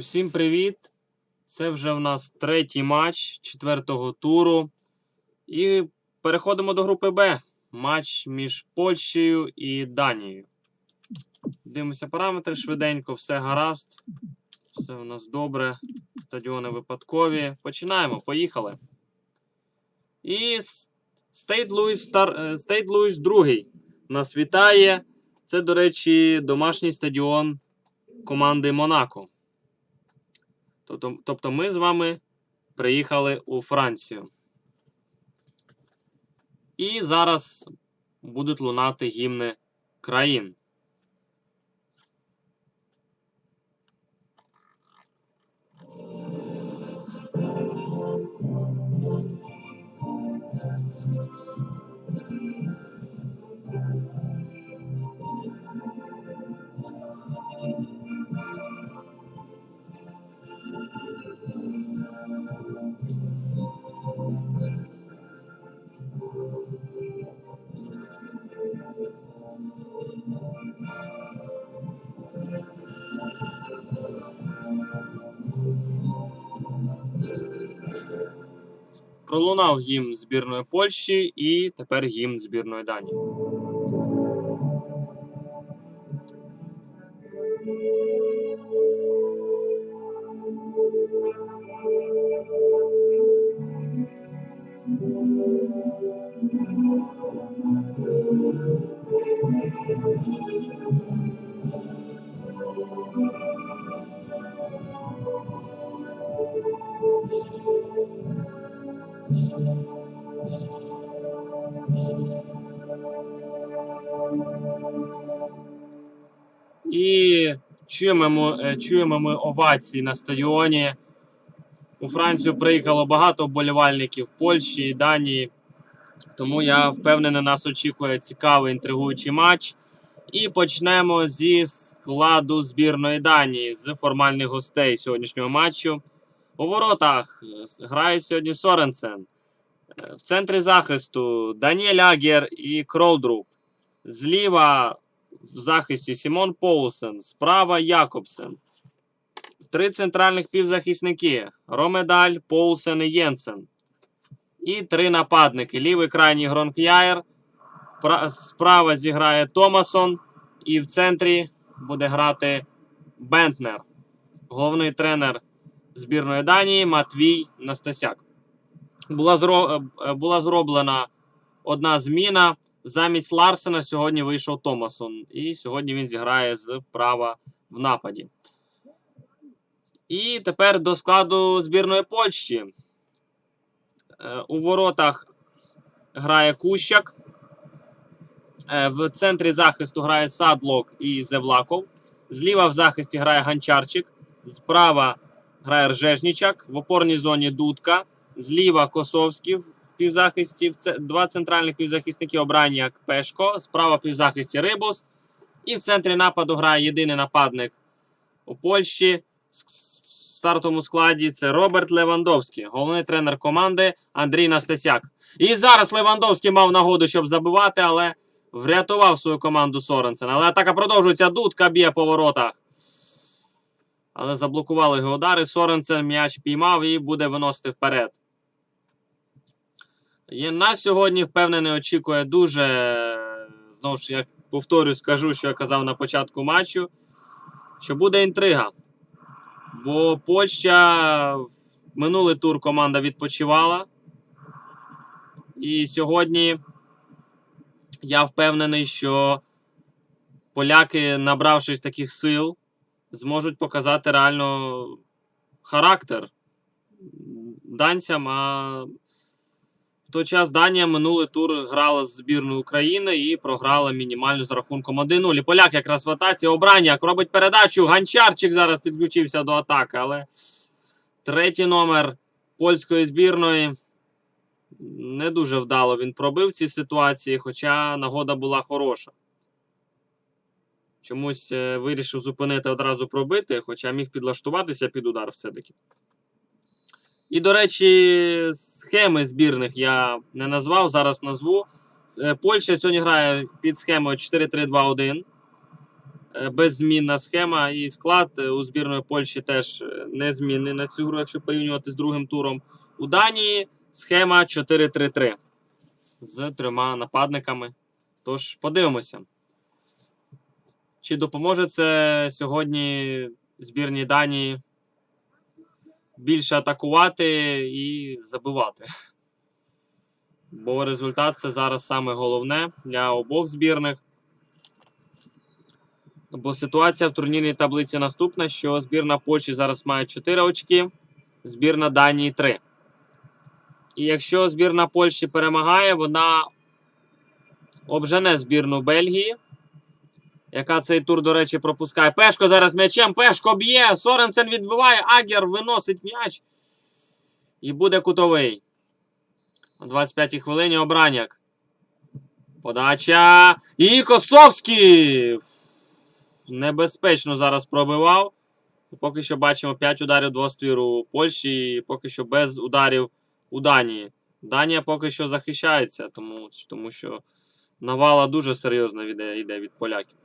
Усім привіт! Це вже в нас третій матч четвертого туру. І переходимо до групи Б. Матч між Польщею і Данією. Дивимося параметри швиденько, все гаразд. Все у нас добре. Стадіони випадкові. Починаємо, поїхали. І Стейт Луїс, Луїс другий нас вітає. Це, до речі, домашній стадіон команди Монако. Тобто, тобто ми з вами приїхали у Францію. І зараз будуть лунати гімни країн. Пролунав гімн збірної Польщі і тепер гімн збірної Данії. І чуємо ми, е, чуємо ми овації на стадіоні. У Францію приїхало багато вболівальників Польщі і Данії. Тому я впевнений, нас очікує цікавий інтригуючий матч. І почнемо зі складу збірної Данії з формальних гостей сьогоднішнього матчу. У воротах е, грає сьогодні Соренсен. В центрі захисту Даніель Агер і Кролдруп. Зліва в захисті Сімон Поулсен, справа Якобсен. Три центральних півзахисники: Ромедаль, Поулсен і Єнсен. І три нападники. Лівий крайній Гронк'яєр. Справа зіграє Томасон. І в центрі буде грати Бентнер. Головний тренер збірної Данії Матвій Настасяк. Була, зро... е, була зроблена одна зміна. Замість Ларсена сьогодні вийшов Томасон. І сьогодні він зіграє з права в нападі. І тепер до складу збірної Польщі. Е, У воротах грає Кущак. Е, В центрі захисту грає Садлок і Зевлаков. Зліва в захисті грає Ганчарчик. Справа грає Ржежнічак. В опорній зоні Дудка. Зліва Косовський в півзахисті. Це- Два центральних півзахисники Обраніак Пешко. Справа півзахисті Рибус. І в центрі нападу грає єдиний нападник у Польщі. В стартовому складі це Роберт Левандовський, головний тренер команди Андрій Настасяк. І зараз Левандовський мав нагоду, щоб забивати, але врятував свою команду Соренсен. Але атака продовжується. Дудка б'є по воротах. Але заблокували його удари. Соренсен м'яч піймав і буде виносити вперед. Є, нас сьогодні, впевнений, очікує дуже. Знову ж, я повторюю, скажу, що я казав на початку матчу, що буде інтрига. Бо Польща в минулий тур команда відпочивала. І сьогодні я впевнений, що поляки, набравшись таких сил, зможуть показати реально характер данцям. А в той час Данія минулий тур грала з збірною України і програла мінімально з рахунком 1-0. І поляк якраз в атаці Обраняк робить передачу. Ганчарчик зараз підключився до атаки, але третій номер польської збірної не дуже вдало він пробив ці ситуації, хоча нагода була хороша. Чомусь е, вирішив зупинити одразу пробити, хоча міг підлаштуватися під удар все-таки. І, до речі, схеми збірних я не назвав, зараз назву. Е, Польща сьогодні грає під схемою 4-3-2-1. е, беззмінна схема і склад е, у збірної Польщі теж незмінний на цю гру, якщо порівнювати з другим туром. У Данії схема 4-3-3 з трьома нападниками. Тож подивимося. Чи допоможе це сьогодні збірній Данії більше атакувати і забивати? Бо результат це зараз саме головне для обох збірних. Бо ситуація в турнірній таблиці наступна: що збірна Польщі зараз має 4 очки, збірна Данії 3. І якщо збірна Польщі перемагає, вона обжене збірну Бельгії, яка цей тур, до речі, пропускає. Пешко зараз м'ячем. Пешко б'є. Соренсен відбиває. Агер виносить м'яч. І буде кутовий. На 25-й хвилині обраняк. Подача. І Косовський. Небезпечно зараз пробивав. Поки що бачимо 5 ударів двоствіру Польщі, і поки що без ударів у Данії. Данія поки що захищається, тому, тому що навала дуже серйозно йде від поляків.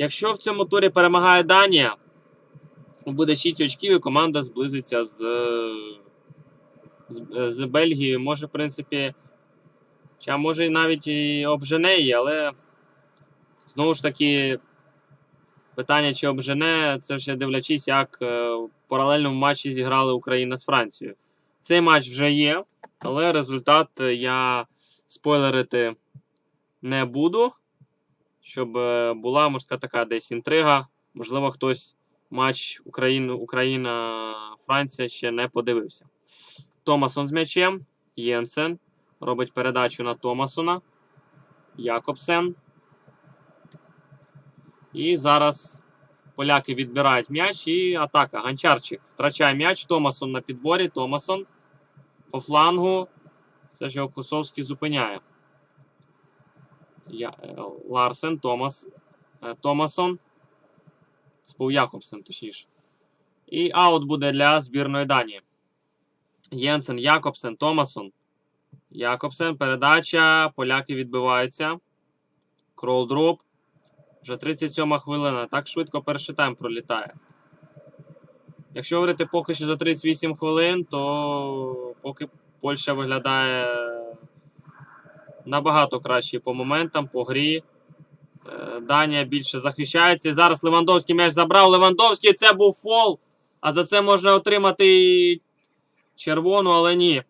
Якщо в цьому турі перемагає Данія, буде 6 очків і команда зблизиться з, з, з Бельгією. Може, в принципі, чи може і навіть і обжене її, але знову ж таки, питання, чи обжене, це ще дивлячись, як е, в паралельному матчі зіграли Україна з Францією. Цей матч вже є, але результат е, я спойлерити не буду. Щоб е, була можна така десь інтрига. Можливо, хтось матч Україна, Україна Франція ще не подивився. Томасон з м'ячем. Єнсен робить передачу на Томасона. Якобсен. І зараз поляки відбирають м'яч і атака. Ганчарчик втрачає м'яч. Томасон на підборі. Томасон по флангу. Все ж його Кусовський зупиняє. Е, Ларсен, Томас, е, Томасон. Це був Якобсен, точніше. І аут буде для збірної Данії. Єнсен, Якобсен, Томасон. Якобсен. Передача. Поляки відбиваються. Кролдроп. Вже 37 хвилина. Так швидко перший тайм пролітає. Якщо говорити поки що за 38 хвилин, то поки Польща виглядає набагато краще по моментам, по грі. Е, Данія більше захищається. І зараз Левандовський м'яч забрав. Левандовський це був фол. А за це можна отримати червону, але ні.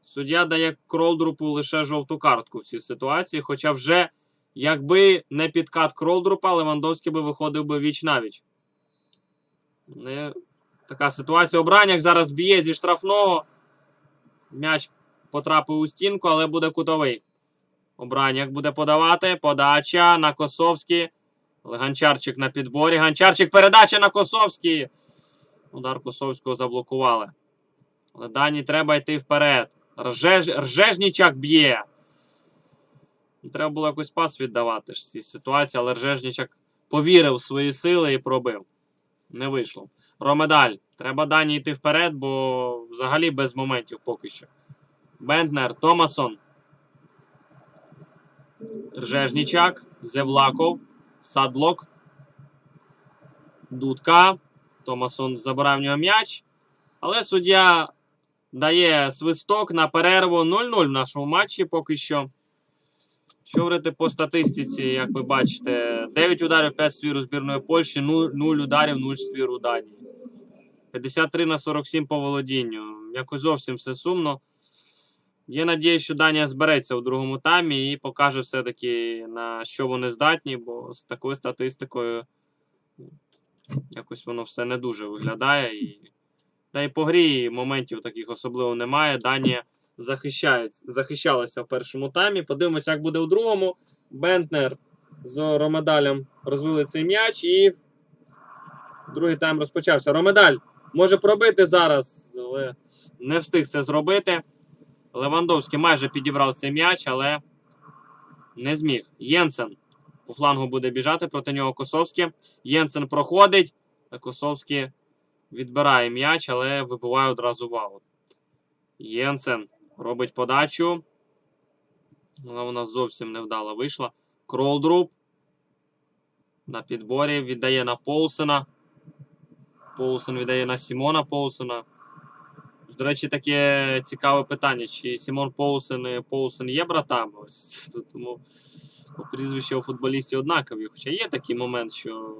Суддя дає Кролдрупу лише жовту картку в цій ситуації. Хоча вже, якби не підкат Кролдрупа, Левандовський би виходив би віч навіч. Не... Така ситуація. Обраняк зараз б'є зі штрафного. М'яч потрапив у стінку, але буде кутовий. Обраняк буде подавати. Подача на Косовський. Але Ганчарчик на підборі. Ганчарчик передача на Косовський. Удар Косовського заблокували. Але Дані треба йти вперед. Ржеж... Ржежнічак б'є. Треба було якось пас віддавати ж цій ситуації, але Ржежнічак повірив в свої сили і пробив. Не вийшло. Ромедаль. Треба Дані йти вперед, бо взагалі без моментів поки що. Бентнер, Томасон. Ржежнічак, Зевлаков, Садлок. Дудка. Томасон забирає в нього м'яч. Але суддя дає свисток на перерву 0-0 в нашому матчі поки що. Що говорити по статистиці, як ви бачите, 9 ударів, 5 свіру збірної Польщі, 0, 0 ударів, 0 свіру Данії. 53 на 47 по володінню. Якось зовсім все сумно. Є надія, що Данія збереться у другому таймі і покаже все-таки, на що вони здатні, бо з такою статистикою якось воно все не дуже виглядає. І... Та й по грі моментів таких особливо немає. Данія захищає, захищалася в першому таймі. Подивимося, як буде у другому. Бентнер з Ромедалем розвили цей м'яч і другий тайм розпочався. Ромедаль може пробити зараз, але не встиг це зробити. Левандовський майже підібрав цей м'яч, але не зміг. Єнсен по флангу буде біжати проти нього Косовський. Єнсен проходить. Косовський відбирає м'яч, але вибиває одразу в аут. Єнсен робить подачу. Вона у нас зовсім невдало вийшла. Кролдруп. На підборі віддає на Поулсена. Поулсен віддає на Сімона Поулсена. До речі, таке цікаве питання: чи Сімон Поулсен і Поулсен є братами? Ось тому прізвища у футболістів однакові. Хоча є такий момент, що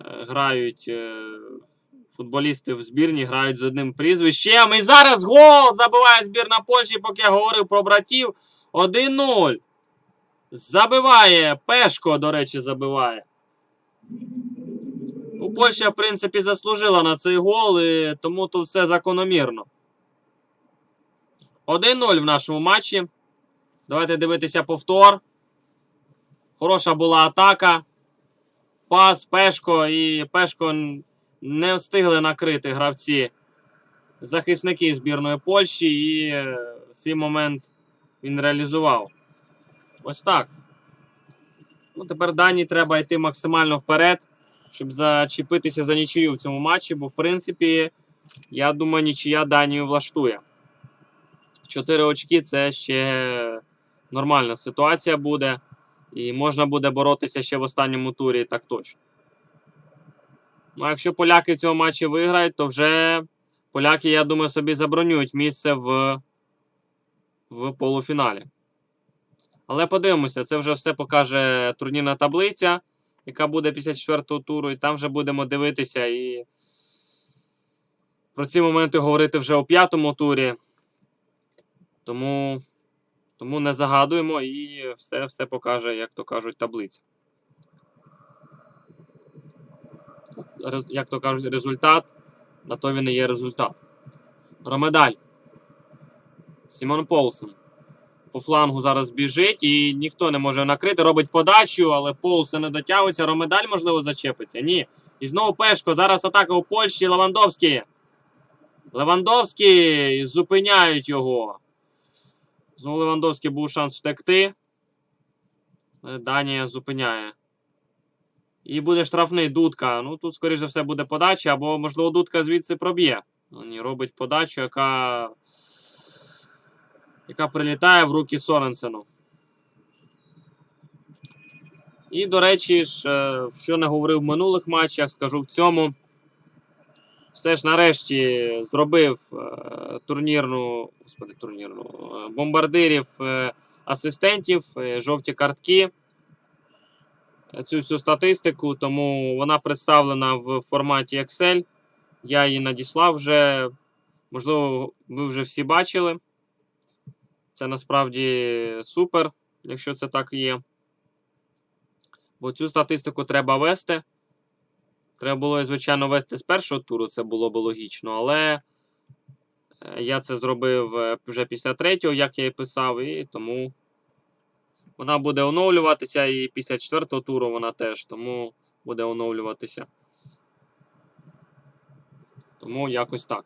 е, грають е, футболісти в збірні, грають з одним прізвищем. І зараз гол забиває збірна Польщі, поки я говорив про братів. 1-0. Забиває. Пешко, до речі, забиває. Польща, в принципі, заслужила на цей гол, і тому тут все закономірно. 1-0 в нашому матчі. Давайте дивитися повтор. Хороша була атака. Пас, Пешко і Пешко не встигли накрити гравці захисники збірної Польщі, і е, свій момент він реалізував. Ось так. Ну, тепер Дані треба йти максимально вперед, щоб зачепитися за нічию в цьому матчі, бо, в принципі, я думаю, нічия Данію влаштує. Чотири очки це ще нормальна ситуація буде. І можна буде боротися ще в останньому турі, так точно. Ну, якщо поляки в цьому матчі виграють, то вже поляки, я думаю, собі забронюють місце в, в полуфіналі. Але подивимося, це вже все покаже турнірна таблиця, яка буде після четвертого туру, і там вже будемо дивитися і про ці моменти говорити вже у п'ятому турі. Тому, тому не загадуємо і все, все покаже, як то кажуть, таблиця. Як то кажуть, результат, на то він і є результат. Ромедаль. Сімон Полсен. По флангу зараз біжить і ніхто не може накрити. Робить подачу, але Полсен не дотягується. Ромедаль, можливо, зачепиться. Ні. І знову Пешко. Зараз атака у Польщі. Левандовський. Левандовський. Зупиняють його. Знову Левандовський був шанс втекти. Е, Данія зупиняє. І буде штрафний Дудка. Ну, тут, скоріш за все, буде подача, або, можливо, Дудка звідси проб'є. Ні, робить подачу, яка. Яка прилітає в руки Соренсену. І, до речі, ж, е, що не говорив в минулих матчах, скажу в цьому. Все ж нарешті зробив е, турнірну, господи, турнірну е, бомбардирів асистентів, жовті картки цю всю статистику, тому вона представлена в форматі Excel. Я її надіслав вже. Можливо, ви вже всі бачили. Це насправді супер, якщо це так є. Бо цю статистику треба вести. Треба було, звичайно, вести з першого туру, це було б логічно, але е, я це зробив е, вже після третього, як я і писав, і тому вона буде оновлюватися і після четвертого туру вона теж, тому буде оновлюватися. Тому якось так.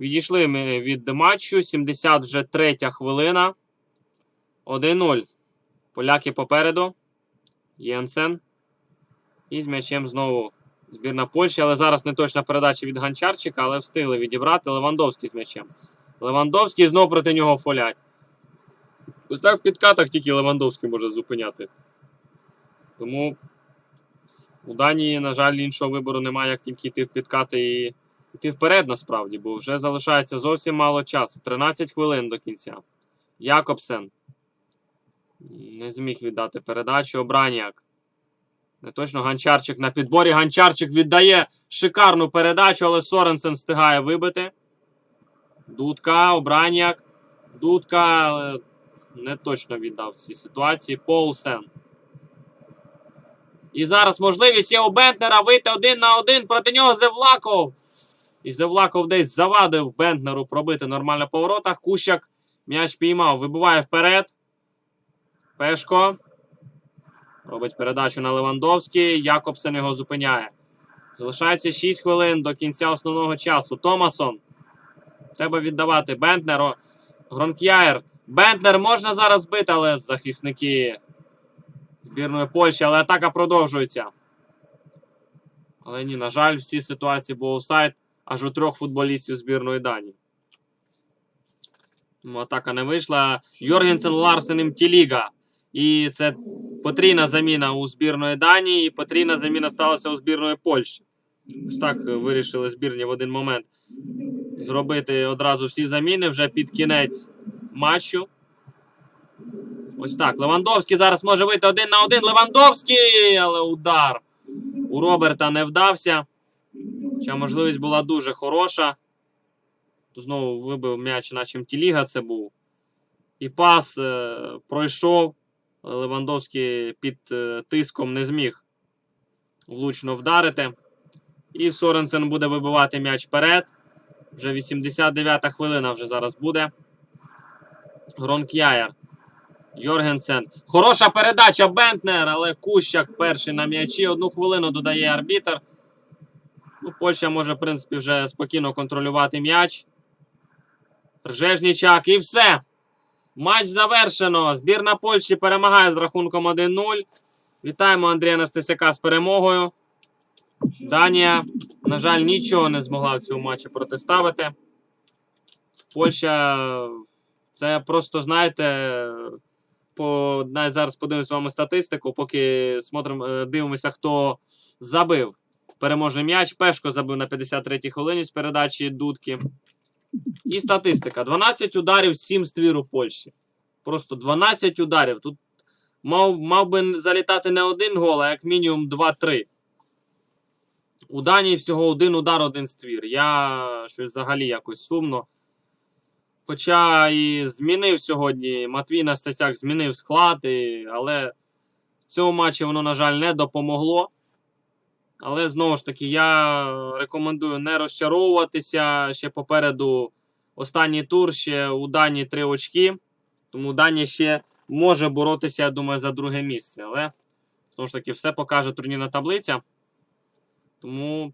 Відійшли ми від матчу. 70 вже третя хвилина. 1-0. Поляки попереду. Єнсен. І з м'ячем знову збірна Польщі. Але зараз не точна передача від Ганчарчика, але встигли відібрати Левандовський з м'ячем. Левандовський знову проти нього фолять. Ось так в підкатах тільки Левандовський може зупиняти. Тому у Данії, на жаль, іншого вибору немає, як тільки йти в підкати і йти вперед, насправді, бо вже залишається зовсім мало часу. 13 хвилин до кінця. Якобсен. Не зміг віддати передачу. Обраніак. Не точно Ганчарчик на підборі. Ганчарчик віддає шикарну передачу, але Соренсен встигає вибити. Дудка, Обраніак. Дудка не точно віддав в цій ситуації. Полсен. І зараз можливість є у Бентнера вийти один на один проти нього Зевлаков. І Зевлаков десь завадив Бентнеру пробити нормально по воротах. Кущак м'яч піймав, вибиває вперед. Пешко. Робить передачу на Левандовський. Якобсен його зупиняє. Залишається 6 хвилин до кінця основного часу. Томасон. Треба віддавати Бентнеру. Гронк'яєр. Бентнер можна зараз бити, але захисники збірної Польщі, але атака продовжується. Але ні, на жаль, в цій ситуації був офсайд аж у трьох футболістів збірної Данії. Атака не вийшла. Йоргенсен Ларсен Тіліга. І це потрійна заміна у збірної Данії, і потрійна заміна сталася у збірної Польщі. Ось так вирішили збірні в один момент зробити одразу всі заміни вже під кінець матчу. Ось так. Левандовський зараз може вийти один на один. Левандовський! Але удар у Роберта не вдався. Хоча можливість була дуже хороша. Знову вибив м'яч, наче Тіліга це був. І пас е, пройшов. Левандовський під е, тиском не зміг влучно вдарити. І Соренсен буде вибивати м'яч вперед. Вже 89-та хвилина вже зараз буде. Гронк'яєр. Йоргенсен. Хороша передача Бентнер, але Кущак перший на м'ячі. Одну хвилину додає арбітер. Ну, Польща може, в принципі, вже спокійно контролювати м'яч. Ржежнічак і все. Матч завершено. Збірна Польщі перемагає з рахунком 1-0. Вітаємо Андрія Настасяка з перемогою. Данія, на жаль, нічого не змогла в цьому матчі протиставити. Польща, це просто, знаєте, по, навіть зараз подивимося з вами статистику, поки смотрим, е, дивимося, хто забив переможний м'яч. Пешко забив на 53-й хвилині з передачі Дудки. І статистика: 12 ударів, 7 ствір у Польщі. Просто 12 ударів. Тут мав, мав би залітати не один гол, а як мінімум 2-3. У Данії всього один удар, один ствір. Я щось взагалі якось сумно. Хоча і змінив сьогодні Матвій Настасяк змінив склад, і, але в цьому матчі воно, на жаль, не допомогло. Але знову ж таки, я рекомендую не розчаровуватися. Ще попереду останній тур, ще у Данії три очки. Тому Данія ще може боротися, я думаю, за друге місце. Але знову ж таки, все покаже турнірна таблиця. Тому,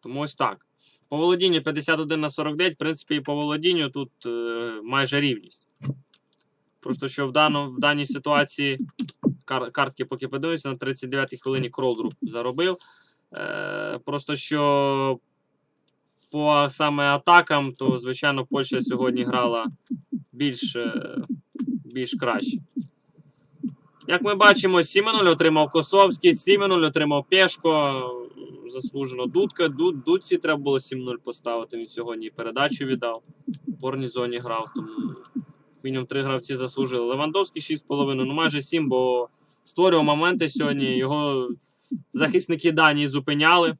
тому ось так. По володінню 51 на 49, в принципі, і по володінню тут е, майже рівність. Просто що в, дану, в даній ситуації кар, картки, поки подивився, на 39-й хвилині Кролдруп заробив. Е, просто що по саме атакам, то, звичайно, Польща сьогодні грала більш, е, більш краще. Як ми бачимо, 7-0 отримав Косовський, 7-0 отримав Пешко. Заслужено Дудка. Дуд, Дудці треба було 7-0 поставити. Він сьогодні передачу віддав. В зоні грав, тому мінімум 3 гравці заслужили. Левандовський 6,5, ну майже 7, бо створював моменти сьогодні. Його захисники Данії зупиняли.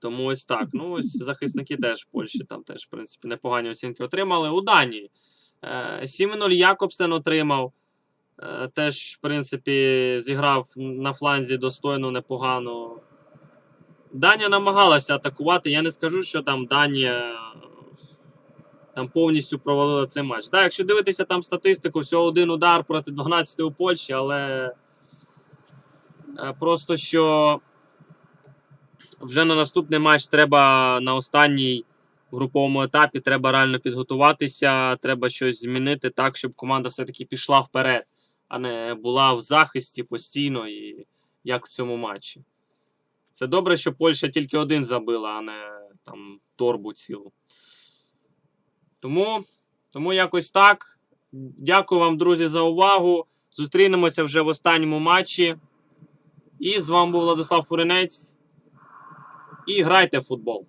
Тому ось так. Ну, ось захисники теж Польщі там теж, в принципі, непогані оцінки отримали. У Данії. Е, 7-0 Якобсен отримав. Е, Теж, в принципі, зіграв на фланзі достойно, непогано. Данія намагалася атакувати. Я не скажу, що там Данія там повністю провалила цей матч. Так, якщо дивитися там статистику, всього один удар проти 12 у Польщі, але е, просто що вже на наступний матч треба на останній груповому етапі треба реально підготуватися, треба щось змінити так, щоб команда все-таки пішла вперед, а не була в захисті постійно, і як в цьому матчі. Це добре, що Польща тільки один забила, а не там торбу цілу. Тому, тому якось так. Дякую вам, друзі, за увагу. Зустрінемося вже в останньому матчі. І з вами був Владислав Фуринець. І грайте в футбол.